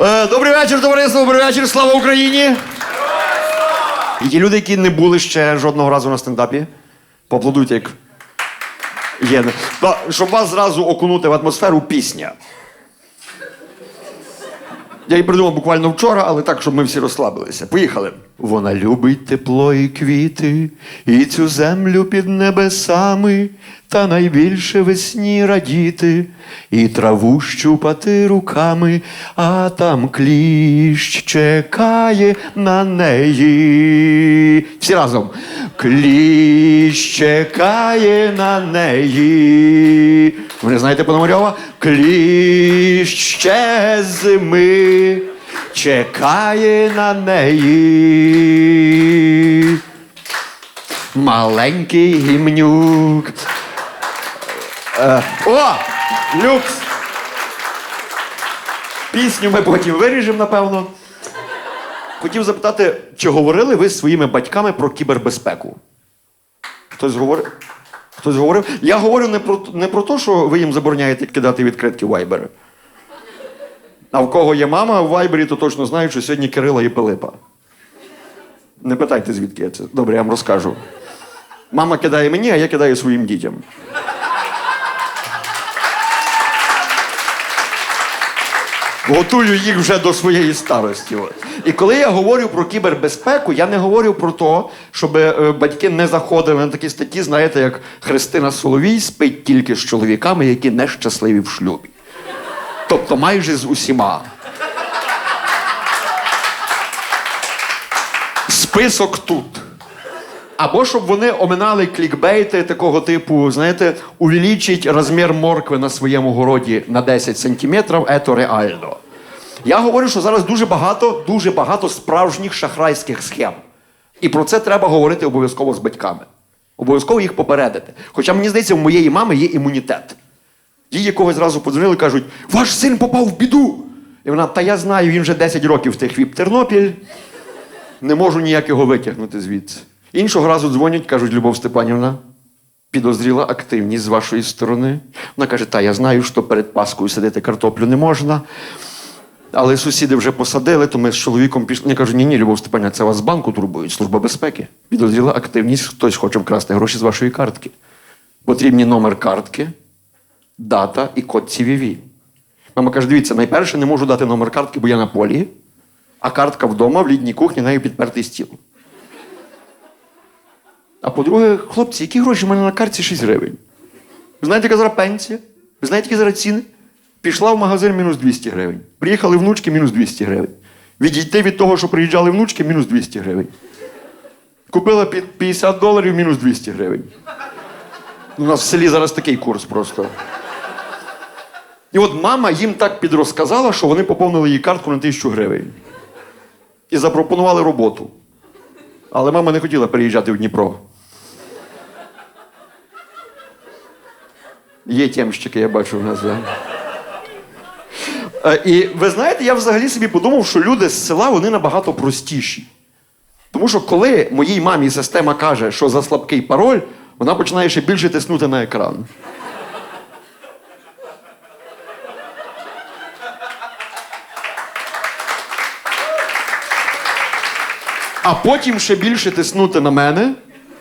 Е, добрий вечір, товариство, добрий вечір, слава Україні! Ті люди, які не були ще жодного разу на стендапі, поаплодуйте, як є. Щоб вас зразу окунути в атмосферу пісня. Я її придумав буквально вчора, але так, щоб ми всі розслабилися. Поїхали. Вона любить тепло і квіти, і цю землю під небесами, та найбільше весні радіти, і траву щупати руками, а там кліщ чекає на неї. Всі разом. Кліщ чекає на неї. Ви не знаєте Пономарьова? Кліщ ще зими чекає на неї. Маленький гімнюк. Е, о! Люкс! Пісню ми потім виріжемо, напевно. Хотів запитати, чи говорили ви з своїми батьками про кібербезпеку? Хтось говорив? Хтось говорив? Я говорю не про, не про те, що ви їм забороняєте кидати відкритки в Viber. А в кого є мама в Вайбері, то точно знають, що сьогодні Кирила і Пилипа. Не питайте, звідки я це. Добре, я вам розкажу. Мама кидає мені, а я кидаю своїм дітям. Готую їх вже до своєї старості. І коли я говорю про кібербезпеку, я не говорю про те, щоб е, батьки не заходили на такі статті, знаєте, як Христина Соловій спить тільки з чоловіками, які нещасливі в шлюбі. Тобто майже з усіма. Список тут. Або щоб вони оминали клікбейти такого типу, знаєте, увеличить розмір моркви на своєму городі на 10 сантиметрів, це реально. Я говорю, що зараз дуже багато, дуже багато справжніх шахрайських схем. І про це треба говорити обов'язково з батьками. Обов'язково їх попередити. Хоча мені здається, у моєї мами є імунітет. Їй якогось разу подзвонили кажуть: ваш син попав в біду. І вона, та я знаю, він вже 10 років втих в Тернопіль. Не можу ніяк його витягнути звідси. Іншого разу дзвонять, кажуть, Любов Степанівна, підозріла активність з вашої сторони. Вона каже: Та я знаю, що перед Паскою садити картоплю не можна. Але сусіди вже посадили, то ми з чоловіком пішли. Я кажу, ні, ні, Любов Степанівна, це вас з банку турбують, служба безпеки. Підозріла активність, хтось хоче вкрасти гроші з вашої картки. Потрібні номер картки, дата і код CVV. Мама каже: дивіться, найперше не можу дати номер картки, бо я на полі, а картка вдома в літній кухні нею підпертий стіл. А по-друге, хлопці, які гроші в мене на картці 6 гривень? Ви знаєте, яка зараз пенсія? Ви знаєте, які зараз ціни? Пішла в магазин мінус 200 гривень. Приїхали внучки мінус 200 гривень. Відійти від того, що приїжджали внучки, мінус 200 гривень. Купила під 50 доларів мінус 200 гривень. У нас в селі зараз такий курс просто. І от мама їм так підрозказала, що вони поповнили їй картку на тисячу гривень. І запропонували роботу. Але мама не хотіла переїжджати в Дніпро. Є тємщики, я бачу в нас. Да? Е, І ви знаєте, я взагалі собі подумав, що люди з села вони набагато простіші. Тому що коли моїй мамі система каже, що за слабкий пароль, вона починає ще більше тиснути на екран. А потім ще більше тиснути на мене,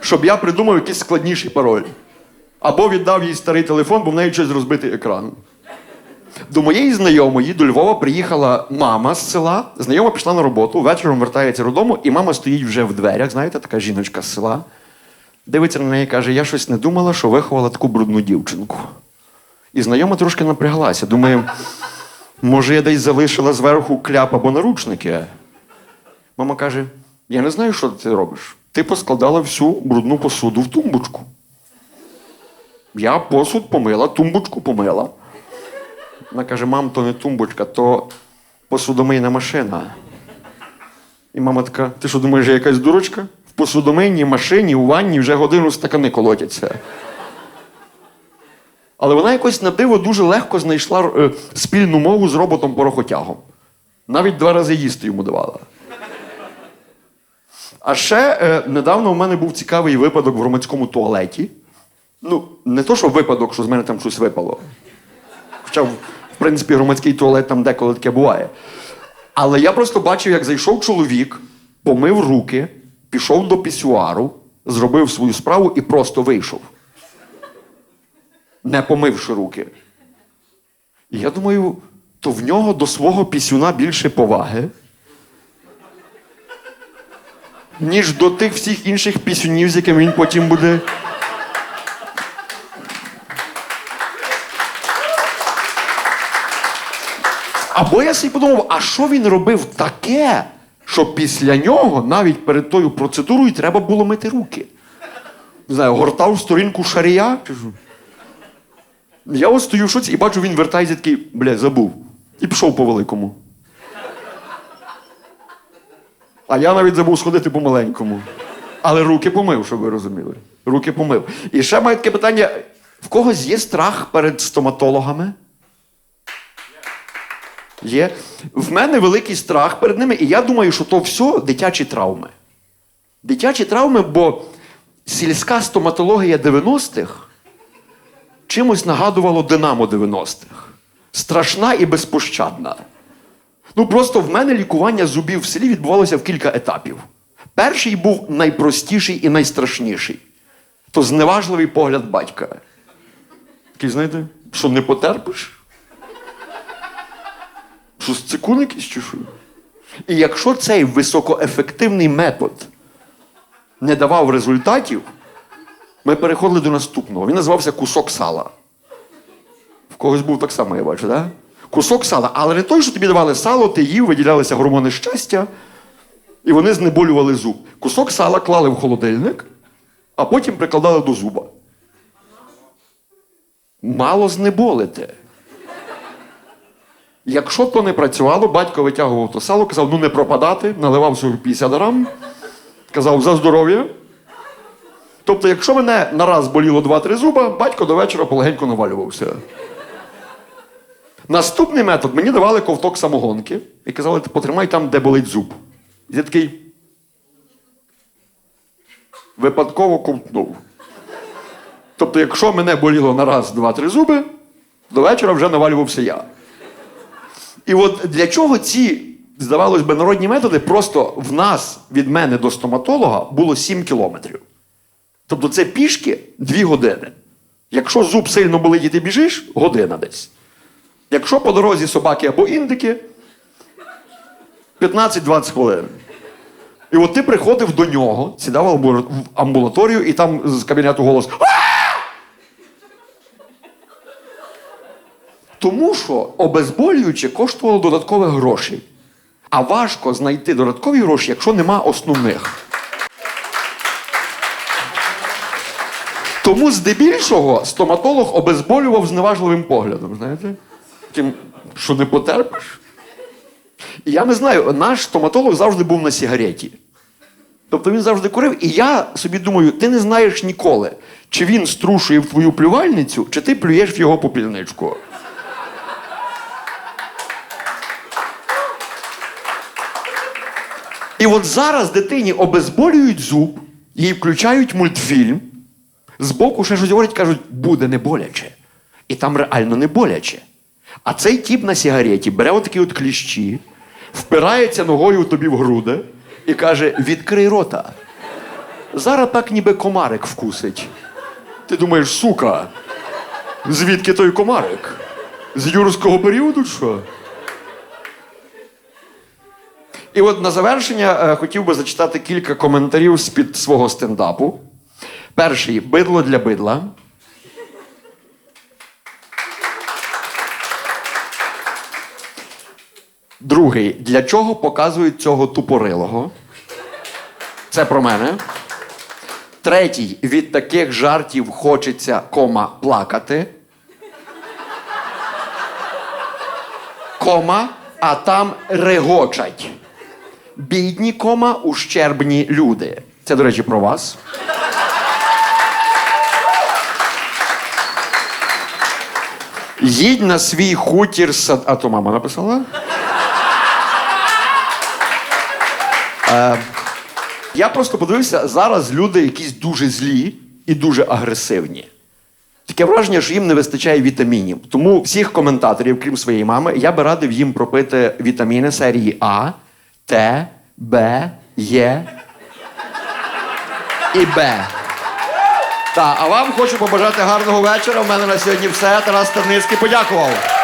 щоб я придумав якийсь складніший пароль. Або віддав їй старий телефон, бо в неї щось розбитий екран. До моєї знайомої до Львова приїхала мама з села. Знайома пішла на роботу, вечором вертається додому, і мама стоїть вже в дверях, знаєте, така жіночка з села. Дивиться на неї і каже: Я щось не думала, що виховала таку брудну дівчинку. І знайома трошки напряглася. Думає, може, я десь залишила зверху кляп або наручники. Мама каже: Я не знаю, що ти робиш. Ти поскладала всю брудну посуду в тумбочку. Я посуд помила, тумбочку помила. Вона каже: мам, то не тумбочка, то посудомийна машина. І мама така: ти що думаєш, я якась дурочка? В посудомийній машині у ванні вже годину стакани колотяться. Але вона якось на диво дуже легко знайшла е, спільну мову з роботом-порохотягом. Навіть два рази їсти йому давала. А ще е, недавно у мене був цікавий випадок в громадському туалеті. Ну, не то, що випадок, що з мене там щось випало. Хоча, в, в принципі, громадський туалет там деколи таке буває. Але я просто бачив, як зайшов чоловік, помив руки, пішов до пісюару, зробив свою справу і просто вийшов. Не помивши руки. І я думаю, то в нього до свого пісюна більше поваги, ніж до тих всіх інших пісюнів, з якими він потім буде. Або я собі подумав, а що він робив таке, що після нього, навіть перед тою процедурою, треба було мити руки. Не знаю, гортав сторінку шарія. Я ось стою в шоці і бачу, він вертається такий, бля, забув. І пішов по великому. А я навіть забув сходити по маленькому. Але руки помив, щоб ви розуміли. Руки помив. І ще маю таке питання: в когось є страх перед стоматологами? Є. В мене великий страх перед ними, і я думаю, що то все дитячі травми. Дитячі травми, бо сільська стоматологія 90-х чимось нагадувало Динамо 90-х. Страшна і безпощадна. Ну просто в мене лікування зубів в селі відбувалося в кілька етапів. Перший був найпростіший і найстрашніший. То зневажливий погляд батька. Такий, знаєте, що не потерпиш? Що з цикун якийсь чи що? І якщо цей високоефективний метод не давав результатів, ми переходили до наступного. Він називався кусок сала. В когось був так само, я бачу, так? Кусок сала. Але не той, що тобі давали сало, ти їв, виділялися гормони щастя, і вони знеболювали зуб. Кусок сала клали в холодильник, а потім прикладали до зуба. Мало знеболите. Якщо то не працювало, батько витягував то сало, казав, ну не пропадати, наливав собі 50 грам, казав за здоров'я. Тобто, якщо мене нараз боліло 2-3 зуба, батько до вечора полегенько навалювався. Наступний метод мені давали ковток самогонки і казали, потримай там, де болить зуб. І я такий. Випадково ковтнув. Тобто, якщо мене боліло на раз, два-три зуби, до вечора вже навалювався я. І от для чого ці, здавалось би, народні методи, просто в нас від мене до стоматолога було 7 кілометрів. Тобто це пішки 2 години. Якщо зуб сильно болить і ти біжиш, година десь. Якщо по дорозі собаки або індики, 15-20 хвилин. І от ти приходив до нього, сідав в амбулаторію, і там з кабінету голос. Тому що обезболююче коштувало додаткових грошей. А важко знайти додаткові гроші, якщо нема основних. Тому здебільшого стоматолог обезболював зневажливим поглядом, знаєте? Тим, що не потерпиш. І я не знаю, наш стоматолог завжди був на сігареті. Тобто він завжди курив, і я собі думаю, ти не знаєш ніколи, чи він струшує в твою плювальницю, чи ти плюєш в його попільничку. І от зараз дитині обезболюють зуб, їй включають мультфільм, збоку ще щось говорять, кажуть, буде не боляче. І там реально не боляче. А цей тіп на сігареті бере отакі от кліщі, впирається ногою тобі в груди і каже: відкрий рота. Зараз так ніби комарик вкусить. Ти думаєш, сука, звідки той комарик? З юрського періоду що? І от на завершення е, хотів би зачитати кілька коментарів з-під свого стендапу. Перший бидло для бидла. Другий. Для чого показують цього тупорилого? Це про мене. Третій. Від таких жартів хочеться кома плакати. Кома, а там регочать. Бідні кома, ущербні люди. Це, до речі, про вас. Їдь на свій хутір сад. А то мама написала? Е, я просто подивився, зараз люди якісь дуже злі і дуже агресивні. Таке враження, що їм не вистачає вітамінів. Тому всіх коментаторів, крім своєї мами, я би радив їм пропити вітаміни серії А, Т, Б, Е і Б. Так, а вам хочу побажати гарного вечора. У мене на сьогодні все. Тарас Терницький подякував.